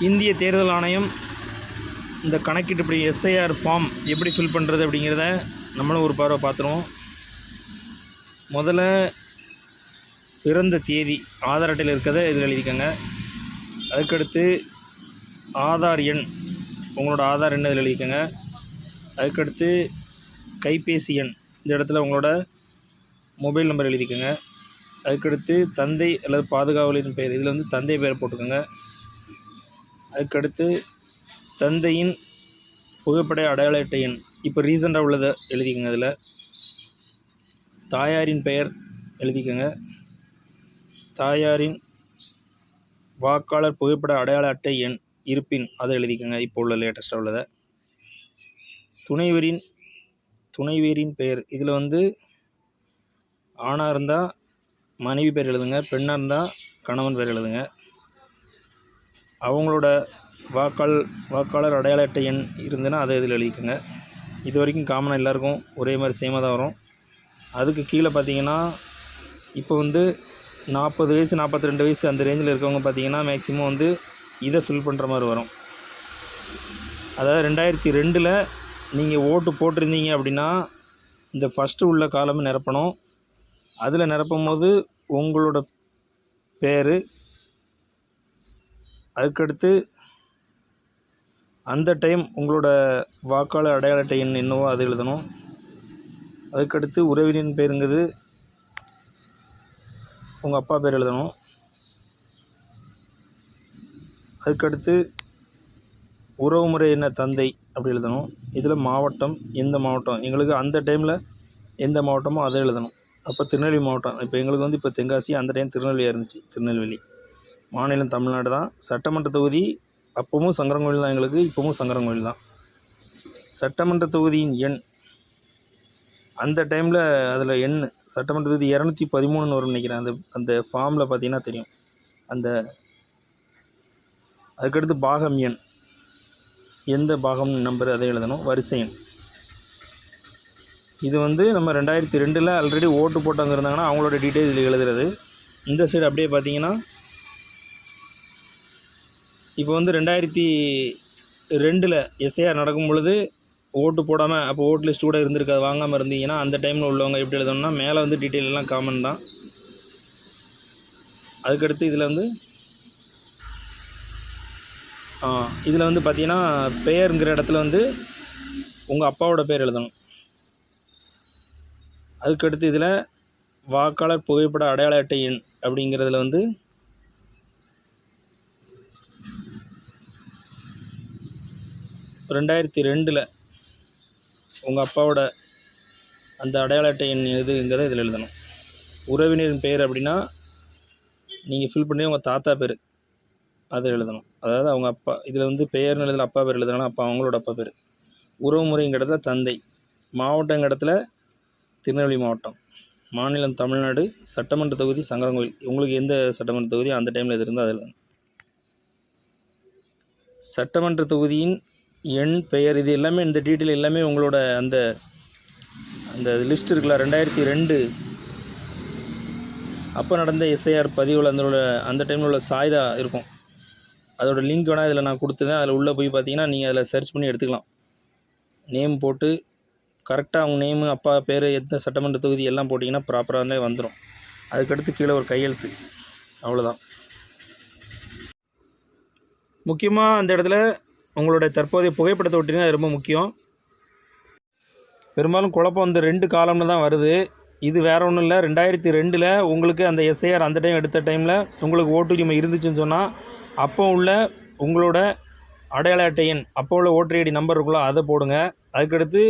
இந்திய தேர்தல் ஆணையம் இந்த கணக்கீட்டு இப்படி எஸ்ஐஆர் ஃபார்ம் எப்படி ஃபில் பண்ணுறது அப்படிங்கிறத நம்மளும் ஒரு பார்வை பார்த்துருவோம். முதல்ல பிறந்த தேதி ஆதார் அட்டையில் இருக்கிறத இதில் எழுதிக்கோங்க. அதுக்கடுத்து ஆதார் எண் உங்களோட ஆதார் எண் இதில் எழுதிக்கோங்க. அதுக்கடுத்து கைபேசி எண் இந்த இடத்துல உங்களோட மொபைல் நம்பர் எழுதிக்கோங்க. அதுக்கடுத்து தந்தை அல்லது பாதுகாவலின் பெயர் இதில் வந்து தந்தை பெயர் போட்டுக்கோங்க. அதுக்கடுத்து தந்தையின் புகைப்பட அடையாள அட்டை எண். இப்போ ரீசெண்டாக உள்ளதை எழுதிக்கோங்க அதில். தாயாரின் பெயர் எழுதிக்கோங்க. தாயாரின் வாக்காளர் புகைப்பட அடையாள அட்டை எண் இருப்பின் அதை எழுதிக்கோங்க இப்போ உள்ள லேட்டஸ்ட்டாக உள்ளதை. துணைவரின் துணைவியரின் பெயர். இதில் வந்து ஆணாக இருந்தால் மனைவி பேர் எழுதுங்க பெண்ணாக இருந்தால் கணவன் பேர் எழுதுங்க. அவங்களோட வாக்காள் வாக்காளர் அடையாள அட்டை எண் இருந்ததுன்னா அதை இதில் எழுதிக்கோங்க. இது வரைக்கும் காமனாக எல்லாருக்கும் ஒரே மாதிரி சேமாக தான் வரும். அதுக்கு கீழே பார்த்தீங்கன்னா இப்போ வந்து நாற்பது வயசு நாற்பத்தி ரெண்டு வயசு அந்த ரேஞ்சில் இருக்கவங்க பார்த்தீங்கன்னா மேக்ஸிமம் வந்து இதை ஃபில் பண்ணுற மாதிரி வரும். அதாவது ரெண்டாயிரத்தி ரெண்டில் நீங்கள் ஓட்டு போட்டிருந்தீங்க அப்படின்னா இந்த ஃபஸ்ட்டு உள்ள காலம் நிரப்பணும். அதில் நிரப்பும் போது உங்களோட பேர் அதுக்கடுத்து அந்த டைம் உங்களோட வாக்காளர் அடையாள அட்டை எண் என்னவோ அது எழுதணும். அதுக்கடுத்து உறவினரின் பேருங்கிறது உங்கள் அப்பா பேர் எழுதணும். அதுக்கடுத்து உறவுமுறை என்ன தந்தை அப்படி எழுதணும். இதில் மாவட்டம் எந்த மாவட்டம்? எங்களுக்கு அந்த டைமில் எந்த மாவட்டமோ அதை எழுதணும். அப்போ திருநெல்வேலி மாவட்டம். இப்போ எங்களுக்கு வந்து இப்போ தென்காசி அந்த டைம் திருநெல்வேலியாக இருந்துச்சு திருநெல்வேலி. மாநிலம் தமிழ்நாடு தான். சட்டமன்ற தொகுதி அப்பவும் சங்கரங்கோவில் தான் எங்களுக்கு இப்போவும் சங்கரங்கோவில் தான். சட்டமன்ற தொகுதியின் எண். அந்த டைமில் அதில் எண் சட்டமன்ற தொகுதி இரநூத்தி பதிமூணுன்னு வரும்னு நினைக்கிறேன். அந்த அந்த ஃபார்மில் பார்த்தீங்கன்னா தெரியும். அந்த அதுக்கடுத்து பாகம் எண். எந்த பாகம் நம்பர் அதை எழுதணும். வரிசை எண். இது வந்து நம்ம ரெண்டாயிரத்தி ரெண்டில் ஆல்ரெடி ஓட்டு போட்டவங்க இருந்தாங்கன்னா அவங்களோட டீட்டெயில் இதில் எழுதுறது. இந்த சைடு அப்படியே பார்த்தீங்கன்னா இப்போ வந்து ரெண்டாயிரத்தி ரெண்டில் எஸ்ஐஆர் நடக்கும் பொழுது ஓட்டு போடாமல் அப்போ ஓட்டு லிஸ்ட் கூட இருந்திருக்காது வாங்காமல் இருந்தீங்கன்னா அந்த டைமில் உள்ளவங்க எப்படி எழுதணும்னா மேலே வந்து டீட்டெயில் எல்லாம் காமன் தான். அதுக்கடுத்து இதில் வந்து இதில் வந்து பார்த்தீங்கன்னா பெயருங்கிற இடத்துல வந்து உங்கள் அப்பாவோட பேர் எழுதணும். அதுக்கடுத்து இதில் வாக்காளர் புகைப்பட அடையாள அட்டை எண் அப்படிங்கிறதுல வந்து ரெண்டாயிரத்தி ரெண்டில் உங்கள் அப்பாவோட அந்த அடையாள அட்டை எண் எதுங்கிறத இதில் எழுதணும். உறவினரின் பெயர் அப்படின்னா நீங்கள் ஃபில் பண்ணி உங்கள் தாத்தா பேர் அதை எழுதணும். அதாவது அவங்க அப்பா இதில் வந்து பெயர்னு எழுதல அப்பா பேர் எழுதுனா அப்பா அவங்களோட அப்பா பேர். உறவுமுறைங்கிற தந்தை. மாவட்டங்கிடத்துல திருநெல்வேலி மாவட்டம். மாநிலம் தமிழ்நாடு சட்டமன்ற தொகுதி சங்கரங்கோயில் உங்களுக்கு எந்த சட்டமன்ற தொகுதி அந்த டைமில் இது இருந்தால் அதில் சட்டமன்ற தொகுதியின் எண் பெயர் இது எல்லாமே இந்த டீட்டெயில் எல்லாமே உங்களோட அந்த அந்த லிஸ்ட் இருக்குல்ல ரெண்டாயிரத்தி ரெண்டு. அப்போ நடந்த எஸ்ஐஆர் பதிவில் அந்த உள்ள அந்த டைமில் உள்ள சாய்தா இருக்கும். அதோட லிங்க் வேணால் இதில் நான் கொடுத்துருந்தேன் அதில் உள்ளே போய் பார்த்தீங்கன்னா நீங்கள் அதில் சர்ச் பண்ணி எடுத்துக்கலாம். நேம் போட்டு கரெக்டாக அவங்க நேமு அப்பா பேர் எந்த சட்டமன்ற தொகுதி எல்லாம் போட்டிங்கன்னா ப்ராப்பராகவே வந்துடும் அதுக்கடுத்து கீழே ஒரு கையெழுத்து. அவ்வளோதான் முக்கியமாக அந்த இடத்துல உங்களுடைய தற்போதைய புகைப்படத்தை ஒட்டினா ரொம்ப முக்கியம். பெரும்பாலும் குழப்பம் வந்து ரெண்டு காலம்னு தான் வருது. இது வேற ஒன்றும் இல்லை. ரெண்டாயிரத்தி ரெண்டில் உங்களுக்கு அந்த எஸ்ஐஆர் அந்த டைம் எடுத்த டைமில் உங்களுக்கு ஓட்டுரிமை இருந்துச்சுன்னு சொன்னால் அப்போ உள்ள உங்களோட அடையாள அட்டை எண் அப்போ உள்ள ஓட்டர் ஐடி நம்பர் இருக்குல்ல அதை போடுங்க. அதுக்கடுத்து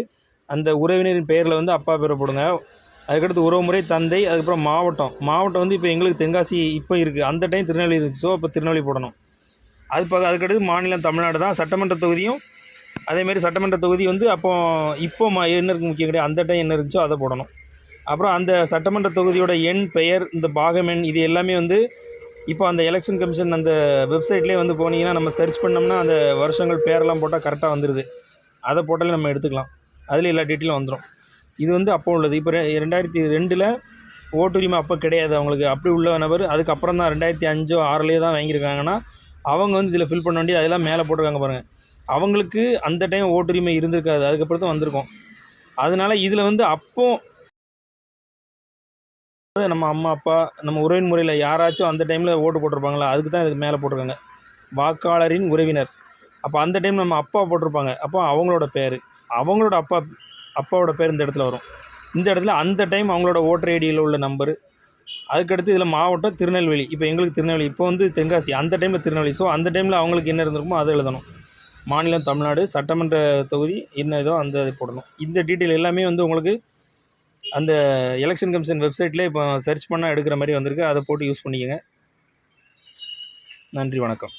அந்த உறவினரின் பெயரில் வந்து அப்பா பேரை போடுங்க. அதுக்கடுத்து உறவுமுறை தந்தை அதுக்கப்புறம் மாவட்டம். மாவட்டம் வந்து இப்போ எங்களுக்கு தென்காசி இப்போ இருக்குது அந்த டைம் திருநெல்வேலி இருந்துச்சு. ஸோ அப்போ திருநெல்வேலி போடணும். அது பக்க அதுக்கடுத்து மாநிலம் தமிழ்நாடு தான். சட்டமன்ற தொகுதியும் அதேமாரி சட்டமன்ற தொகுதி வந்து அப்போ இப்போ ம என்ன இருக்குது முக்கியம் கிடையாது அந்த டைம் என்ன இருந்துச்சோ அதை போடணும். அப்புறம் அந்த சட்டமன்ற தொகுதியோட எண் பெயர் இந்த பாகம் எண் இது எல்லாமே வந்து இப்போ அந்த எலெக்ஷன் கமிஷன் அந்த வெப்சைட்லேயே வந்து போனீங்கன்னா நம்ம சர்ச் பண்ணோம்னா அந்த வருஷங்கள் பேரெல்லாம் போட்டால் கரெக்டாக வந்துடுது அதை போட்டாலே நம்ம எடுத்துக்கலாம். அதில் எல்லா டீட்டெயிலும் வந்துடும் இது வந்து அப்போ உள்ளது. இப்போ ரெ- ரெண்டாயிரத்தி ரெண்டில் ஓட்டுரிமை அப்போ கிடையாது அவங்களுக்கு. அப்படி உள்ள நபர் அதுக்கப்புறம் தான் ரெண்டாயிரத்தி அஞ்சோ ஆறுலேயே தான் வாங்கியிருக்காங்கன்னா அவங்க வந்து இதில் ஃபில் பண்ண வேண்டிய அதெல்லாம் மேலே போட்டிருக்காங்க பாருங்கள் அவங்களுக்கு அந்த டைம் ஓட்டுரிமை இருந்திருக்காது. அதுக்கப்புறம் தான் வந்திருக்கும். அதனால இதில் வந்து அப்போ நம்ம அம்மா அப்பா நம்ம உறவின் முறையில் யாராச்சும் அந்த டைமில் ஓட்டு போட்டிருப்பாங்களா? அதுக்கு தான் இதுக்கு மேலே போட்டிருக்காங்க. வாக்காளரின் உறவினர். அப்போ அந்த டைம் நம்ம அப்பா போட்டிருப்பாங்க. அப்போ அவங்களோட பேர். அவங்களோட அப்பா அப்பாவோட பேர் இந்த இடத்துல வரும். இந்த இடத்துல அந்த டைம் அவங்களோட ஓட்டர் ஐடியில் உள்ள நம்பரு அதுக்கடுத்து இதில் மாவட்டம் திருநெல்வேலி. இப்போ எங்களுக்கு திருநெல்வேலி. இப்போ வந்து தென்காசி. அந்த டைமில் திருநெல்வேலி. ஸோ அந்த டைமில் அவங்களுக்கு என்ன இருந்திருக்குமோ அதை எழுதணும். மாநிலம் தமிழ்நாடு சட்டமன்ற தொகுதி என்ன இதோ அந்த இது போடணும். இந்த டீட்டெயில் எல்லாமே வந்து உங்களுக்கு அந்த எலெக்ஷன் கமிஷன் வெப்சைட்லேயே இப்போ சர்ச் பண்ணால் எடுக்கிற மாதிரி வந்திருக்கு. அதை போட்டு யூஸ் பண்ணிக்கோங்க. நன்றி வணக்கம்.